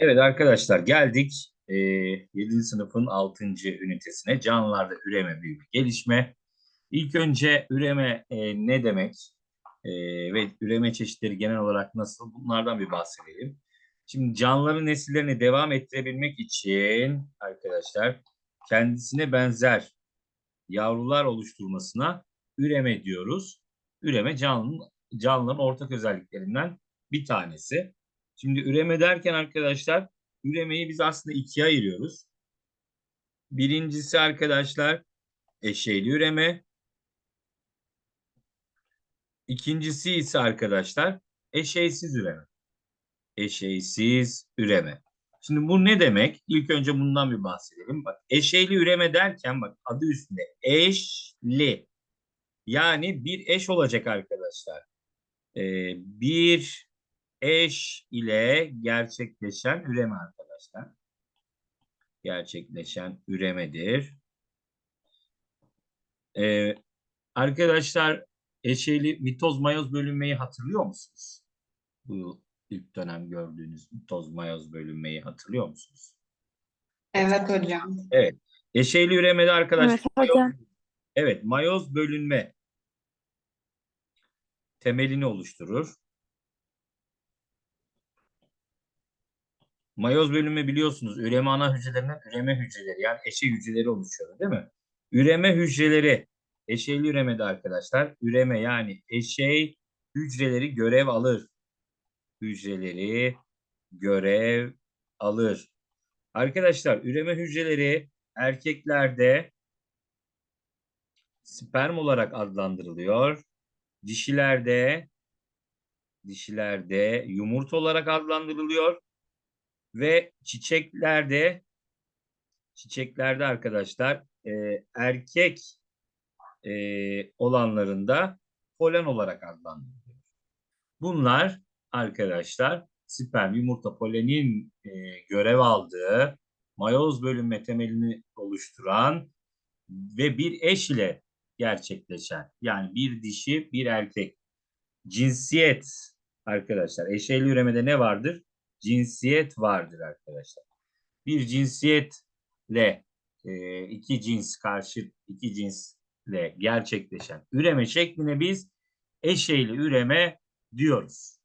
Evet arkadaşlar geldik e, 7. sınıfın 6. ünitesine canlılarda üreme büyüme gelişme. İlk önce üreme e, ne demek e, ve üreme çeşitleri genel olarak nasıl bunlardan bir bahsedelim. Şimdi canlıların nesillerini devam ettirebilmek için arkadaşlar kendisine benzer yavrular oluşturmasına üreme diyoruz. Üreme canlının, canlıların ortak özelliklerinden bir tanesi. Şimdi üreme derken arkadaşlar üremeyi biz aslında ikiye ayırıyoruz. Birincisi arkadaşlar eşeyli üreme. İkincisi ise arkadaşlar eşeysiz üreme. Eşeysiz üreme. Şimdi bu ne demek? İlk önce bundan bir bahsedelim. Bak eşeyli üreme derken bak adı üstünde eşli. Yani bir eş olacak arkadaşlar. Ee, bir eş ile gerçekleşen üreme arkadaşlar. Gerçekleşen üremedir. Ee, arkadaşlar eşeyli mitoz mayoz bölünmeyi hatırlıyor musunuz? Bu ilk dönem gördüğünüz mitoz mayoz bölünmeyi hatırlıyor musunuz? Evet hocam. Evet. Eşeyli üremede arkadaşlar Evet hocam. Evet, mayoz bölünme temelini oluşturur. Mayoz bölünme biliyorsunuz üreme ana hücrelerinden üreme hücreleri yani eşey hücreleri oluşuyor değil mi? Üreme hücreleri eşeyli üremede arkadaşlar üreme yani eşey hücreleri görev alır. Hücreleri görev alır. Arkadaşlar üreme hücreleri erkeklerde sperm olarak adlandırılıyor. Dişilerde dişilerde yumurta olarak adlandırılıyor ve çiçeklerde çiçeklerde arkadaşlar e, erkek e, olanlarında polen olarak adlandırılıyor. Bunlar arkadaşlar sperm yumurta polenin e, görev aldığı mayoz bölünme temelini oluşturan ve bir eş ile gerçekleşen yani bir dişi bir erkek cinsiyet arkadaşlar eşeyli üremede ne vardır? Cinsiyet vardır arkadaşlar. Bir cinsiyetle e, iki cins karşı iki cinsle gerçekleşen üreme şekline biz eşeyli üreme diyoruz.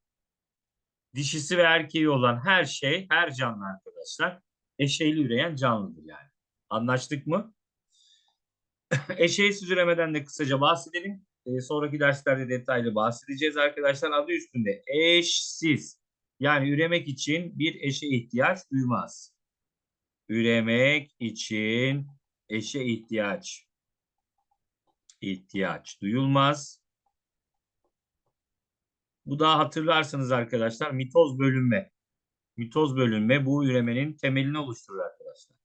Dişisi ve erkeği olan her şey, her canlı arkadaşlar eşeyli üreyen canlıdır yani. Anlaştık mı? Eşeğsiz üremeden de kısaca bahsedelim. Ee, sonraki derslerde detaylı bahsedeceğiz arkadaşlar. Adı üstünde eşsiz. Yani üremek için bir eşe ihtiyaç duymaz. Üremek için eşe ihtiyaç ihtiyaç duyulmaz. Bu da hatırlarsanız arkadaşlar mitoz bölünme. Mitoz bölünme bu üremenin temelini oluşturur arkadaşlar.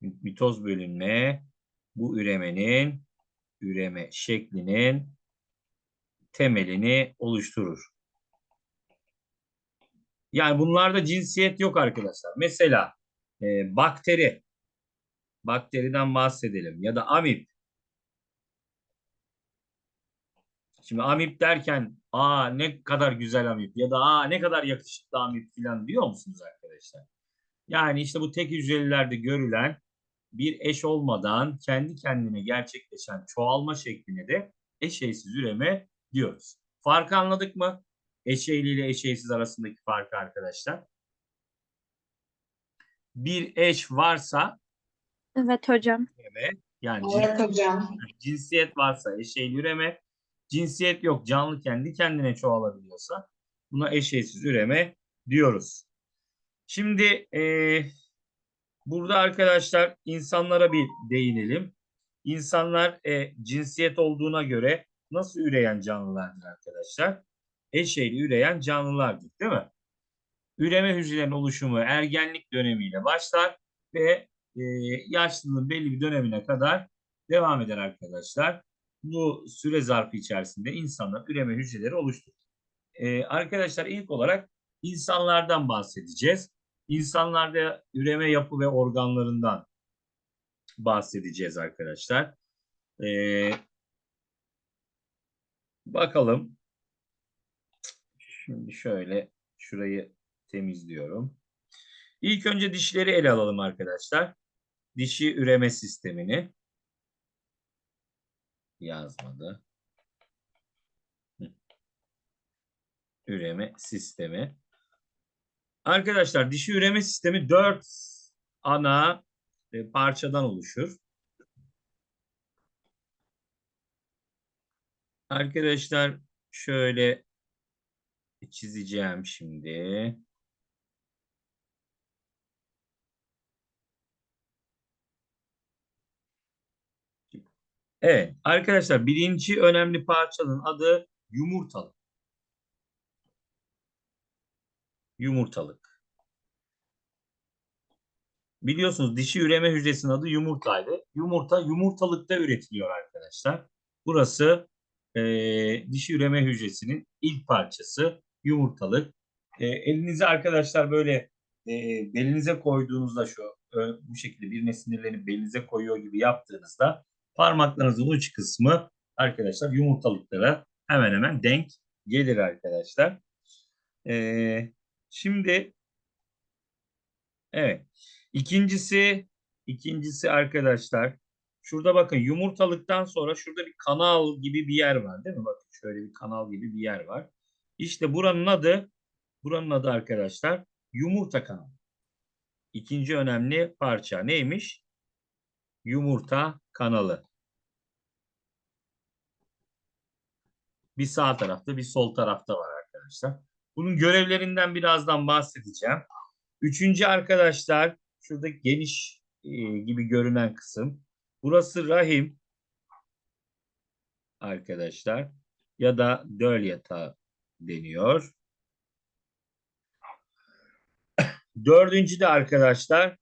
Mitoz bölünme bu üremenin üreme şeklinin temelini oluşturur. Yani bunlarda cinsiyet yok arkadaşlar. Mesela e, bakteri, bakteriden bahsedelim ya da amip. Şimdi amip derken aa ne kadar güzel amip ya da aa ne kadar yakışıklı amip falan diyor musunuz arkadaşlar? Yani işte bu tek hücrelilerde görülen bir eş olmadan kendi kendine gerçekleşen çoğalma şekline de eşeysiz üreme diyoruz. Farkı anladık mı? Eşeyli ile eşeysiz arasındaki farkı arkadaşlar. Bir eş varsa Evet hocam. üreme yani Evet hocam. cinsiyet varsa eşeyli üreme, cinsiyet yok canlı kendi kendine çoğalabiliyorsa buna eşeysiz üreme diyoruz. Şimdi eee Burada arkadaşlar insanlara bir değinelim. İnsanlar e, cinsiyet olduğuna göre nasıl üreyen canlılardır arkadaşlar? Eşeyli üreyen canlılardır değil mi? Üreme hücrelerinin oluşumu ergenlik dönemiyle başlar ve e, yaşlılığın belli bir dönemine kadar devam eder arkadaşlar. Bu süre zarfı içerisinde insanlar üreme hücreleri oluşturur. E, arkadaşlar ilk olarak insanlardan bahsedeceğiz insanlarda üreme yapı ve organlarından bahsedeceğiz arkadaşlar. Ee, bakalım. Şimdi şöyle şurayı temizliyorum. İlk önce dişleri ele alalım arkadaşlar. Dişi üreme sistemini. Yazmadı. Üreme sistemi. Arkadaşlar dişi üreme sistemi dört ana e, parçadan oluşur. Arkadaşlar şöyle çizeceğim şimdi. Evet arkadaşlar birinci önemli parçanın adı yumurtalık. Yumurtalık. Biliyorsunuz dişi üreme hücresinin adı yumurtaydı. Yumurta yumurtalıkta üretiliyor arkadaşlar. Burası eee, dişi üreme hücresinin ilk parçası yumurtalık. Eee, elinizi arkadaşlar böyle eee, belinize koyduğunuzda şu ö- bu şekilde birine sinirlenip belinize koyuyor gibi yaptığınızda parmaklarınızın uç kısmı arkadaşlar yumurtalıklara hemen hemen denk gelir arkadaşlar. Eee, şimdi evet. İkincisi, ikincisi arkadaşlar şurada bakın yumurtalıktan sonra şurada bir kanal gibi bir yer var değil mi? Bakın şöyle bir kanal gibi bir yer var. İşte buranın adı buranın adı arkadaşlar yumurta kanalı. İkinci önemli parça neymiş? Yumurta kanalı. Bir sağ tarafta bir sol tarafta var arkadaşlar. Bunun görevlerinden birazdan bahsedeceğim. Üçüncü arkadaşlar şurada geniş e, gibi görünen kısım. Burası rahim arkadaşlar ya da döl yatağı deniyor. Dördüncü de arkadaşlar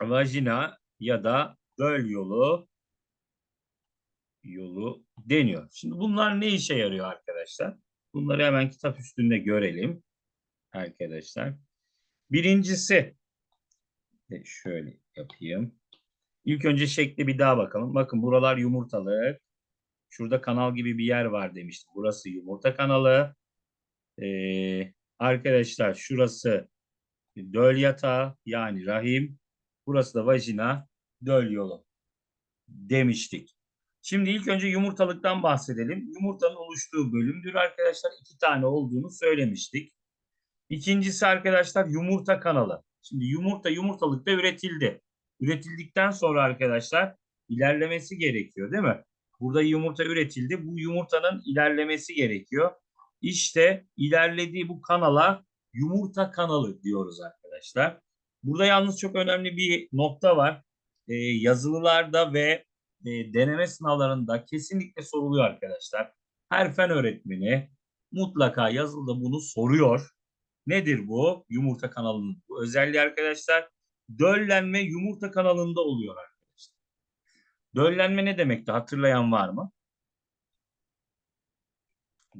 vajina ya da döl yolu yolu deniyor. Şimdi bunlar ne işe yarıyor arkadaşlar? Bunları hemen kitap üstünde görelim arkadaşlar. Birincisi e, şöyle yapayım. İlk önce şekli bir daha bakalım. Bakın buralar yumurtalık. Şurada kanal gibi bir yer var demiştim. Burası yumurta kanalı. Ee, arkadaşlar şurası döl yatağı yani rahim. Burası da vajina döl yolu demiştik. Şimdi ilk önce yumurtalıktan bahsedelim. Yumurtanın oluştuğu bölümdür arkadaşlar. İki tane olduğunu söylemiştik. İkincisi arkadaşlar yumurta kanalı. Şimdi yumurta yumurtalıkta üretildi. Üretildikten sonra arkadaşlar ilerlemesi gerekiyor değil mi? Burada yumurta üretildi. Bu yumurtanın ilerlemesi gerekiyor. İşte ilerlediği bu kanala yumurta kanalı diyoruz arkadaşlar. Burada yalnız çok önemli bir nokta var. Ee, yazılılarda ve e, deneme sınavlarında kesinlikle soruluyor arkadaşlar. Her fen öğretmeni mutlaka yazılıda bunu soruyor. Nedir bu? Yumurta kanalının bu özelliği arkadaşlar. Döllenme yumurta kanalında oluyor arkadaşlar. Döllenme ne demekti? Hatırlayan var mı?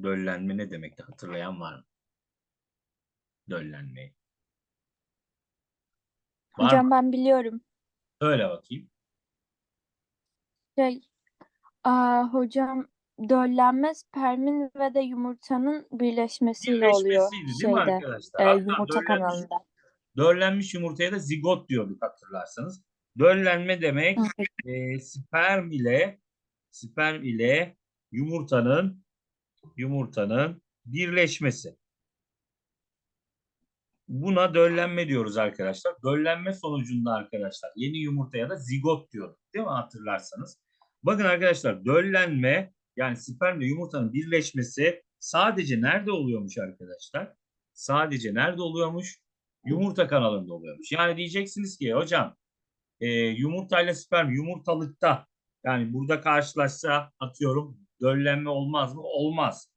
Döllenme ne demekti? Hatırlayan var mı? Döllenmeyi. Var Hocam mı? ben biliyorum. Söyle bakayım. Şey, aa, hocam döllenme spermin ve de yumurtanın birleşmesiyle oluyor Birleşmesiydi değil mi şeyde arkadaşlar? e, Hatta yumurta döllenmiş- kanalında. Döllenmiş yumurtaya da zigot diyorduk hatırlarsanız. Döllenme demek e, sperm ile sperm ile yumurtanın yumurtanın birleşmesi. Buna döllenme diyoruz arkadaşlar. Döllenme sonucunda arkadaşlar yeni yumurtaya da zigot diyorduk değil mi hatırlarsanız? Bakın arkadaşlar döllenme yani spermle yumurtanın birleşmesi sadece nerede oluyormuş arkadaşlar? Sadece nerede oluyormuş? Yumurta kanalında oluyormuş. Yani diyeceksiniz ki hocam e, yumurtayla sperm yumurtalıkta yani burada karşılaşsa atıyorum döllenme olmaz mı? Olmaz.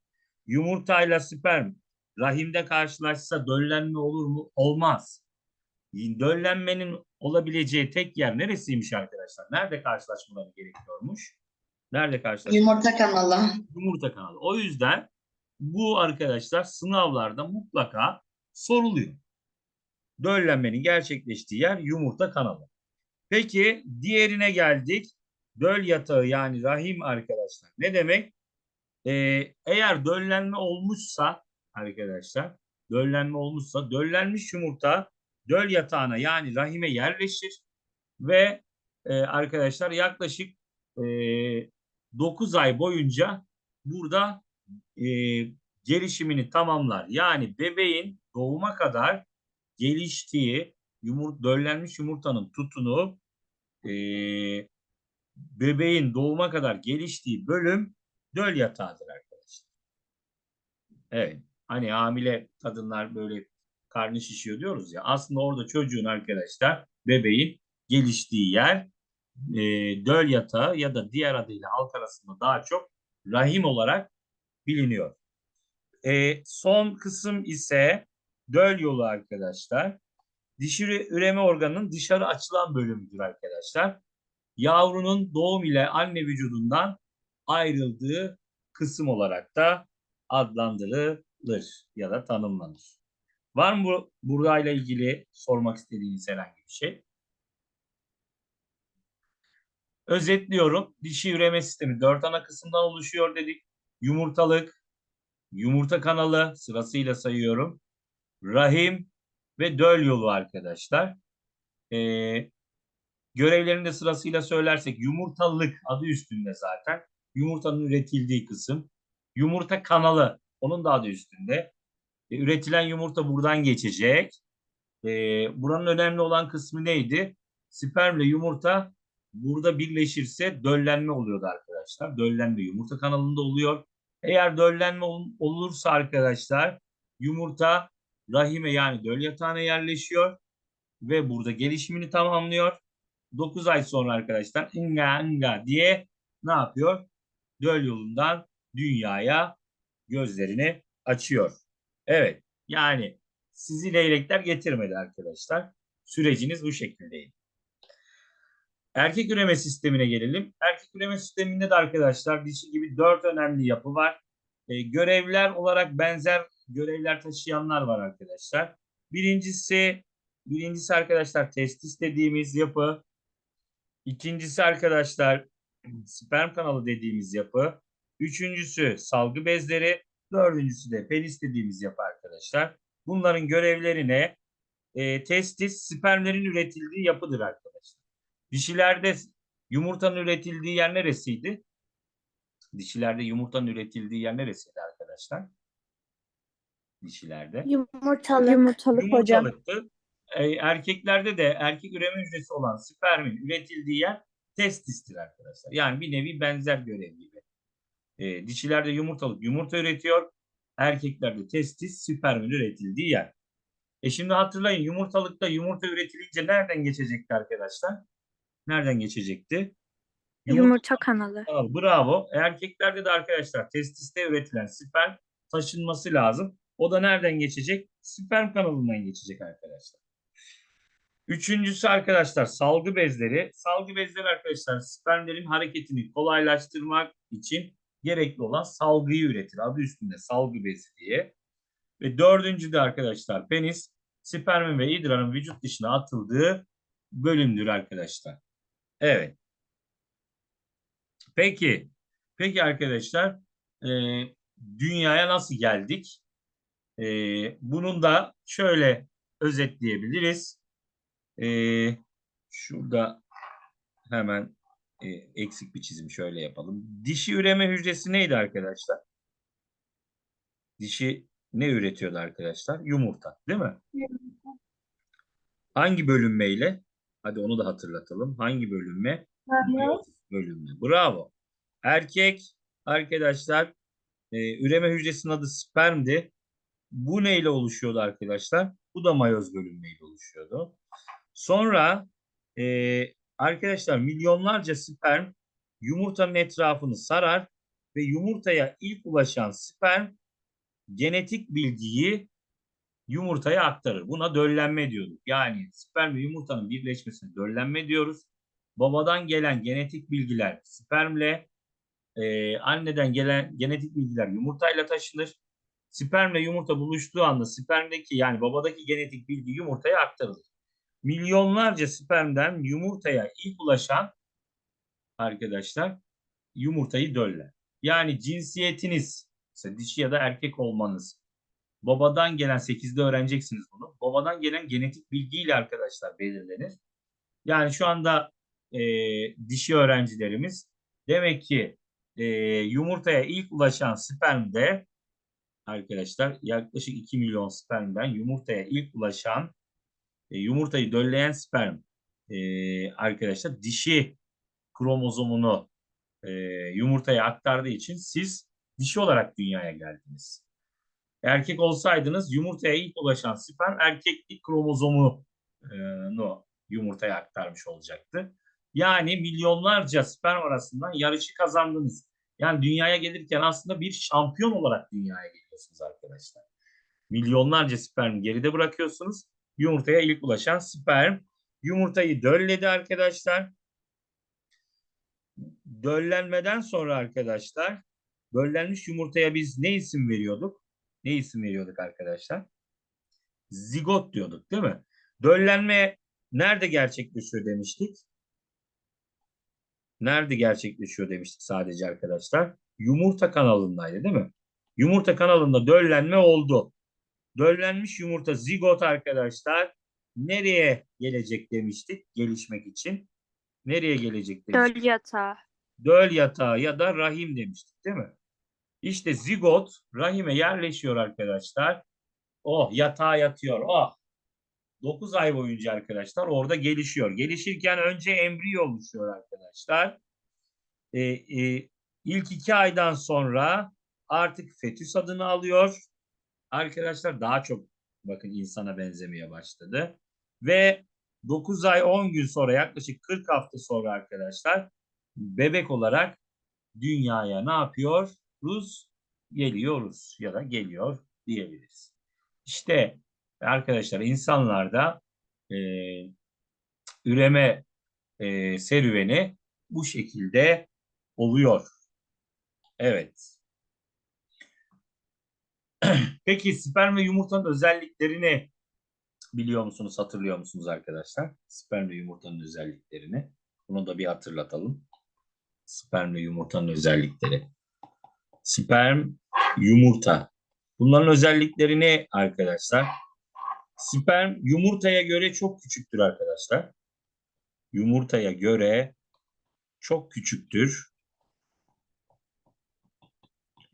Yumurtayla sperm rahimde karşılaşsa döllenme olur mu? Olmaz. Döllenmenin olabileceği tek yer neresiymiş arkadaşlar? Nerede karşılaşmaları gerekiyormuş? Nerede karşılaşmaları? Yumurta kanalı. Yumurta kanalı. O yüzden bu arkadaşlar sınavlarda mutlaka soruluyor. Döllenmenin gerçekleştiği yer yumurta kanalı. Peki diğerine geldik. Döl yatağı yani rahim arkadaşlar. Ne demek? Ee, eğer döllenme olmuşsa arkadaşlar döllenme olmuşsa döllenmiş yumurta döl yatağına yani rahime yerleşir ve e, arkadaşlar yaklaşık e, 9 ay boyunca burada e, gelişimini tamamlar. Yani bebeğin doğuma kadar geliştiği yumurt döllenmiş yumurtanın tutunup e, bebeğin doğuma kadar geliştiği bölüm döl yatağıdır arkadaşlar. Evet. Hani hamile kadınlar böyle karnı şişiyor diyoruz ya. Aslında orada çocuğun arkadaşlar bebeğin geliştiği yer e, döl yatağı ya da diğer adıyla halk arasında daha çok rahim olarak biliniyor. E, son kısım ise döl yolu arkadaşlar. Dişi üre- üreme organının dışarı açılan bölümüdür arkadaşlar. Yavrunun doğum ile anne vücudundan ayrıldığı kısım olarak da adlandırılır ya da tanımlanır. Var mı bu, burayla ilgili sormak istediğiniz herhangi bir şey? Özetliyorum. Dişi üreme sistemi dört ana kısımdan oluşuyor dedik. Yumurtalık, yumurta kanalı sırasıyla sayıyorum. Rahim ve döl yolu arkadaşlar. Ee, görevlerini de sırasıyla söylersek yumurtalık adı üstünde zaten. Yumurtanın üretildiği kısım. Yumurta kanalı onun da adı üstünde. E, üretilen yumurta buradan geçecek. E, buranın önemli olan kısmı neydi? Spermle yumurta burada birleşirse döllenme oluyordu arkadaşlar. Döllenme yumurta kanalında oluyor. Eğer döllenme ol- olursa arkadaşlar yumurta rahime yani döl yatağına yerleşiyor ve burada gelişimini tamamlıyor. 9 ay sonra arkadaşlar inga inga diye ne yapıyor? Döl yolundan dünyaya gözlerini açıyor. Evet yani sizi leylekler getirmedi arkadaşlar. Süreciniz bu şekildeydi. Erkek üreme sistemine gelelim. Erkek üreme sisteminde de arkadaşlar dişi gibi dört önemli yapı var. E, görevler olarak benzer görevler taşıyanlar var arkadaşlar. Birincisi birincisi arkadaşlar testis dediğimiz yapı. İkincisi arkadaşlar sperm kanalı dediğimiz yapı. Üçüncüsü salgı bezleri. Dördüncüsü de penis dediğimiz yapı arkadaşlar. Bunların görevleri ne? E, testis spermlerin üretildiği yapıdır arkadaşlar. Dişilerde yumurtanın üretildiği yer neresiydi? Dişilerde yumurtanın üretildiği yer neresiydi arkadaşlar? Dişilerde. Yumurtalık. Yumurtalık hocam. Yumurtalıktı. E, erkeklerde de erkek üreme hücresi olan spermin üretildiği yer testistir arkadaşlar. Yani bir nevi benzer görev gibi. E, dişilerde yumurtalık yumurta üretiyor. Erkeklerde testis spermin üretildiği yer. E şimdi hatırlayın yumurtalıkta yumurta üretilince nereden geçecekti arkadaşlar? Nereden geçecekti? Yumurta kanalı. kanalı. Bravo. Erkeklerde de arkadaşlar testiste üretilen sperm taşınması lazım. O da nereden geçecek? Sperm kanalından geçecek arkadaşlar. Üçüncüsü arkadaşlar salgı bezleri. Salgı bezleri arkadaşlar spermlerin hareketini kolaylaştırmak için gerekli olan salgıyı üretir. Adı üstünde salgı bezi diye. Ve dördüncü de arkadaşlar penis spermin ve idrarın vücut dışına atıldığı bölümdür arkadaşlar. Evet. Peki. Peki arkadaşlar e, dünyaya nasıl geldik? E, bunun da şöyle özetleyebiliriz. E, şurada hemen e, eksik bir çizim şöyle yapalım. Dişi üreme hücresi neydi arkadaşlar? Dişi ne üretiyordu arkadaşlar? Yumurta, değil mi? Hangi bölünmeyle? Hadi onu da hatırlatalım. Hangi bölünme? Bölünme. Bravo. Erkek arkadaşlar e, üreme hücresinin adı spermdi. Bu neyle oluşuyordu arkadaşlar? Bu da mayoz bölünmeyle oluşuyordu. Sonra e, arkadaşlar milyonlarca sperm yumurtanın etrafını sarar ve yumurtaya ilk ulaşan sperm genetik bilgiyi yumurtaya aktarır. Buna döllenme diyorduk. Yani sperm ve yumurtanın birleşmesine döllenme diyoruz. Babadan gelen genetik bilgiler spermle, e, anneden gelen genetik bilgiler yumurtayla taşınır. Spermle yumurta buluştuğu anda spermdeki yani babadaki genetik bilgi yumurtaya aktarılır. Milyonlarca spermden yumurtaya ilk ulaşan arkadaşlar yumurtayı döller. Yani cinsiyetiniz, mesela dişi ya da erkek olmanız, babadan gelen 8'de öğreneceksiniz bunu. Baba babadan gelen genetik bilgiyle arkadaşlar belirlenir. Yani şu anda e, dişi öğrencilerimiz demek ki e, yumurtaya ilk ulaşan spermde arkadaşlar yaklaşık 2 milyon spermden yumurtaya ilk ulaşan e, yumurtayı dölleyen sperm e, arkadaşlar dişi kromozomunu e, yumurtaya aktardığı için siz dişi olarak dünyaya geldiniz. Erkek olsaydınız yumurtaya ilk ulaşan sperm erkeklik kromozomunu yumurtaya aktarmış olacaktı. Yani milyonlarca sperm arasından yarışı kazandınız. Yani dünyaya gelirken aslında bir şampiyon olarak dünyaya geliyorsunuz arkadaşlar. Milyonlarca sperm geride bırakıyorsunuz. Yumurtaya ilk ulaşan sperm yumurtayı dölledi arkadaşlar. Döllenmeden sonra arkadaşlar döllenmiş yumurtaya biz ne isim veriyorduk? Ne isim veriyorduk arkadaşlar? Zigot diyorduk değil mi? Döllenme nerede gerçekleşiyor demiştik? Nerede gerçekleşiyor demiştik sadece arkadaşlar? Yumurta kanalındaydı değil mi? Yumurta kanalında döllenme oldu. Döllenmiş yumurta zigot arkadaşlar nereye gelecek demiştik gelişmek için? Nereye gelecek demiştik? Döl yatağı. Döl yatağı ya da rahim demiştik değil mi? İşte zigot rahime yerleşiyor arkadaşlar. Oh yatağa yatıyor. Oh 9 ay boyunca arkadaşlar orada gelişiyor. Gelişirken önce embriyo oluşuyor arkadaşlar. Ee, e, ilk iki aydan sonra artık fetüs adını alıyor. Arkadaşlar daha çok bakın insana benzemeye başladı. Ve 9 ay 10 gün sonra yaklaşık 40 hafta sonra arkadaşlar bebek olarak dünyaya ne yapıyoruz? Geliyoruz ya da geliyor diyebiliriz. İşte arkadaşlar insanlarda e, üreme e, serüveni bu şekilde oluyor. Evet. Peki sperm ve yumurtanın özelliklerini biliyor musunuz, hatırlıyor musunuz arkadaşlar? Sperm ve yumurtanın özelliklerini. Bunu da bir hatırlatalım. Sperm ve yumurtanın özellikleri. Sperm, yumurta. Bunların özellikleri ne arkadaşlar? Sperm yumurtaya göre çok küçüktür arkadaşlar. Yumurtaya göre çok küçüktür.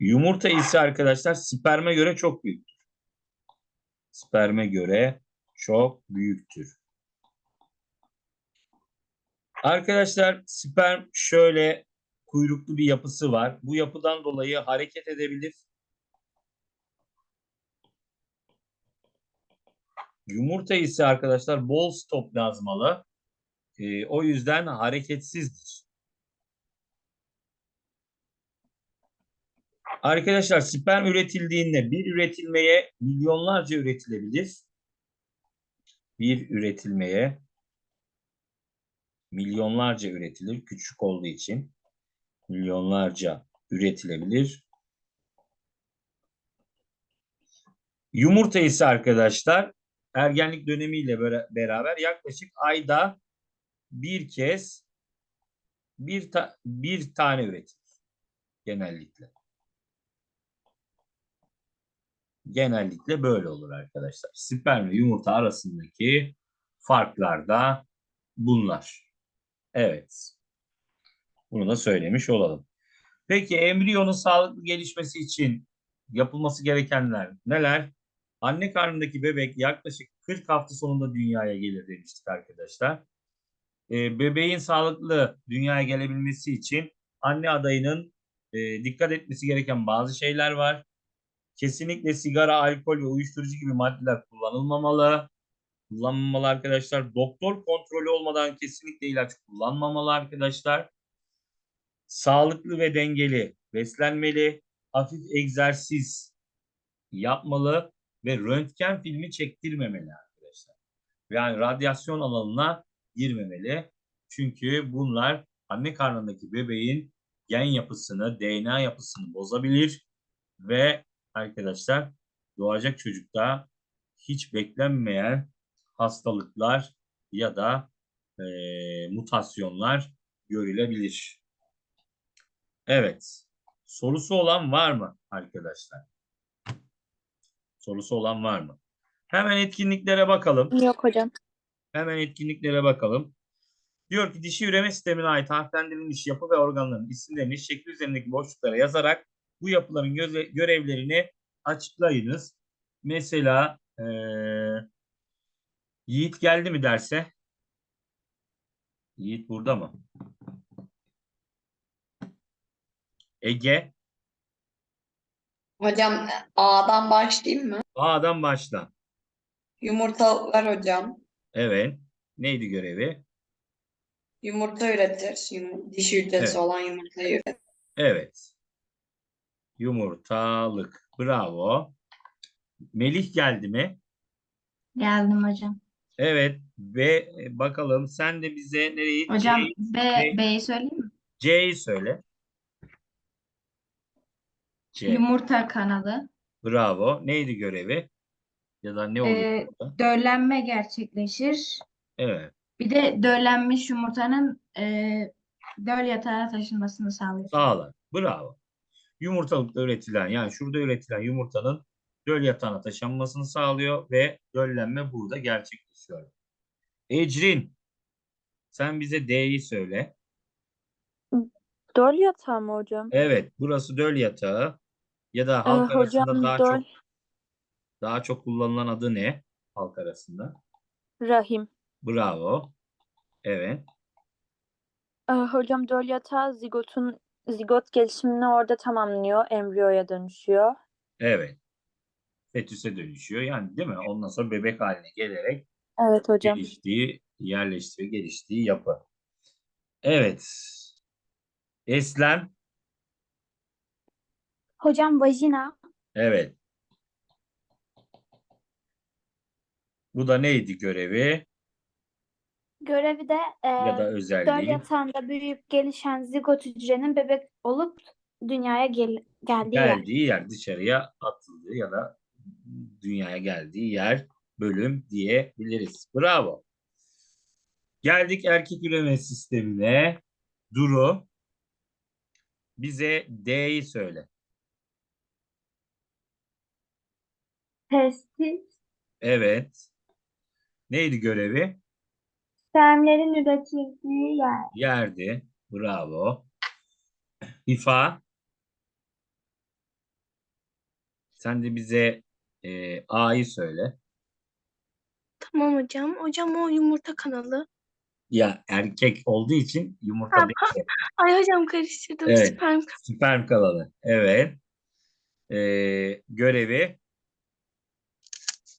Yumurta ise arkadaşlar sperme göre çok büyüktür. Sperme göre çok büyüktür. Arkadaşlar sperm şöyle kuyruklu bir yapısı var. Bu yapıdan dolayı hareket edebilir. Yumurta ise arkadaşlar bol stoplazmalı. Ee, o yüzden hareketsizdir. Arkadaşlar sperm üretildiğinde bir üretilmeye milyonlarca üretilebilir. Bir üretilmeye milyonlarca üretilir. Küçük olduğu için milyonlarca üretilebilir. Yumurta ise arkadaşlar ergenlik dönemiyle beraber yaklaşık ayda bir kez bir, ta bir tane üretilir genellikle. Genellikle böyle olur arkadaşlar. Sperm ve yumurta arasındaki farklar da bunlar. Evet. Bunu da söylemiş olalım. Peki embriyonun sağlıklı gelişmesi için yapılması gerekenler neler? Anne karnındaki bebek yaklaşık 40 hafta sonunda dünyaya gelir demiştik arkadaşlar. Ee, bebeğin sağlıklı dünyaya gelebilmesi için anne adayının e, dikkat etmesi gereken bazı şeyler var. Kesinlikle sigara, alkol ve uyuşturucu gibi maddeler kullanılmamalı. Kullanmamalı arkadaşlar. Doktor kontrolü olmadan kesinlikle ilaç kullanmamalı arkadaşlar. Sağlıklı ve dengeli beslenmeli. Hafif egzersiz yapmalı ve röntgen filmi çektirmemeli arkadaşlar. Yani radyasyon alanına girmemeli. Çünkü bunlar anne karnındaki bebeğin gen yapısını, DNA yapısını bozabilir ve arkadaşlar doğacak çocukta hiç beklenmeyen hastalıklar ya da e, mutasyonlar görülebilir. Evet. Sorusu olan var mı arkadaşlar? Sorusu olan var mı? Hemen etkinliklere bakalım. Yok hocam. Hemen etkinliklere bakalım. Diyor ki dişi üreme sistemine ait harflendirilmiş yapı ve organların isimlerini şekli üzerindeki boşluklara yazarak bu yapıların görevlerini açıklayınız. Mesela eee, Yiğit geldi mi derse? Yiğit burada mı? Ege, Hocam A'dan başlayayım mı? A'dan başla. Yumurtalar hocam. Evet. Neydi görevi? Yumurta üretir. Yum- dişi hücresi Evet. olan yumurtayı üretir. Evet. Yumurtalık. Bravo. Melih geldi mi? Geldim hocam. Evet. Ve e, bakalım sen de bize nereyi? Hocam C'yi- B, ne? B'yi söyleyeyim mi? C'yi söyle. C. Yumurta kanalı. Bravo. Neydi görevi? Ya da ne olur Ee, burada? Döllenme gerçekleşir. Evet. Bir de döllenmiş yumurtanın e, döl yatağına taşınmasını sağlıyor. Sağlar. Bravo. Yumurtalıkta üretilen yani şurada üretilen yumurtanın döl yatağına taşınmasını sağlıyor ve döllenme burada gerçekleşiyor. Ecrin sen bize D'yi söyle. Döl yatağı mı hocam? Evet, burası döl yatağı ya da Ee, halk arasında hocam daha döl çok daha çok kullanılan adı ne halk arasında? rahim. Bravo. Evet. Ee, hocam döl yatağı zigotun zigot gelişimini orada tamamlıyor. Embriyoya dönüşüyor. Evet. Fetüse dönüşüyor. Yani değil mi? Ondan sonra bebek haline gelerek Evet hocam. geliştiği, yerleştiği, geliştiği yapı. Evet. Eslem. Hocam vajina, Evet. Bu da neydi görevi görevi de e, ya da özelliği? yatağında büyüyüp gelişen zigot hücrenin bebek olup dünyaya gel geldiği yer. geldiği yer dışarıya atıldığı ya da dünyaya geldiği yer bölüm diyebiliriz. Bravo. Geldik erkek üreme sistemine. Duru bize D'yi söyle. Testis, Evet. Neydi görevi? Spermlerin üretildiği yer. Yerdi. Bravo. İfa. Sen de bize e, A'yı söyle. Tamam hocam. Hocam o yumurta kanalı. Ya erkek olduğu için yumurta Ha, değil. Ay hocam karıştırdım. Evet. Sperm Sperm kanalı. Evet. Ee, görevi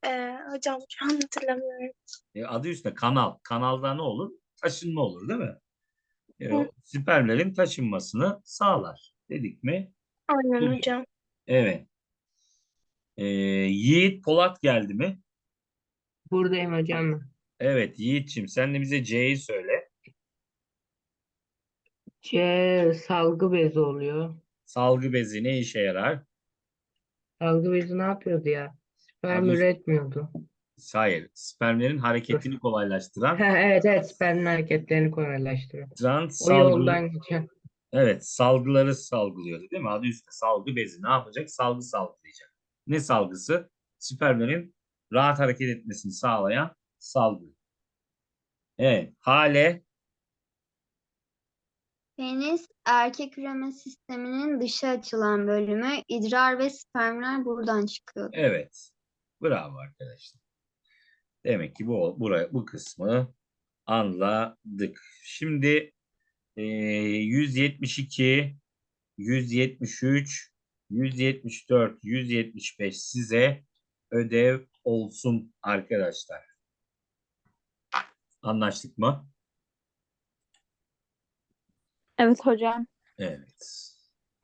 Ee, hocam şu an hatırlamıyorum. e, adı üstünde kanal. Kanalda ne olur? Taşınma olur değil mi? E, o spermlerin taşınmasını sağlar. Dedik mi? Aynen Hı. hocam. Evet. Ee, Yiğit Polat geldi mi? Buradayım hocam. Evet Yiğit'ciğim sen de bize C'yi söyle. C salgı bezi oluyor. Salgı bezi ne işe yarar? Salgı bezi ne yapıyordu ya? Sperm Abi- üretmiyordu. Hayır. Spermlerin hareketini kolaylaştıran Ha, evet evet spermin hareketlerini kolaylaştırıyor. trans O salgı yoldan geçen. Evet, salgıları salgılıyordu değil mi? Adı üstünde salgı bezi ne yapacak? Salgı salgılayacak. Ne salgısı? Spermlerin rahat hareket etmesini sağlayan salgı. Evet, hale Penis erkek üreme sisteminin dışa açılan bölümü. İdrar ve spermler buradan çıkıyor. evet. Bravo arkadaşlar. Demek ki bu buraya bu kısmı anladık. Şimdi e, 172, 173, 174, 175 size ödev olsun arkadaşlar. Anlaştık mı? Evet hocam. Evet.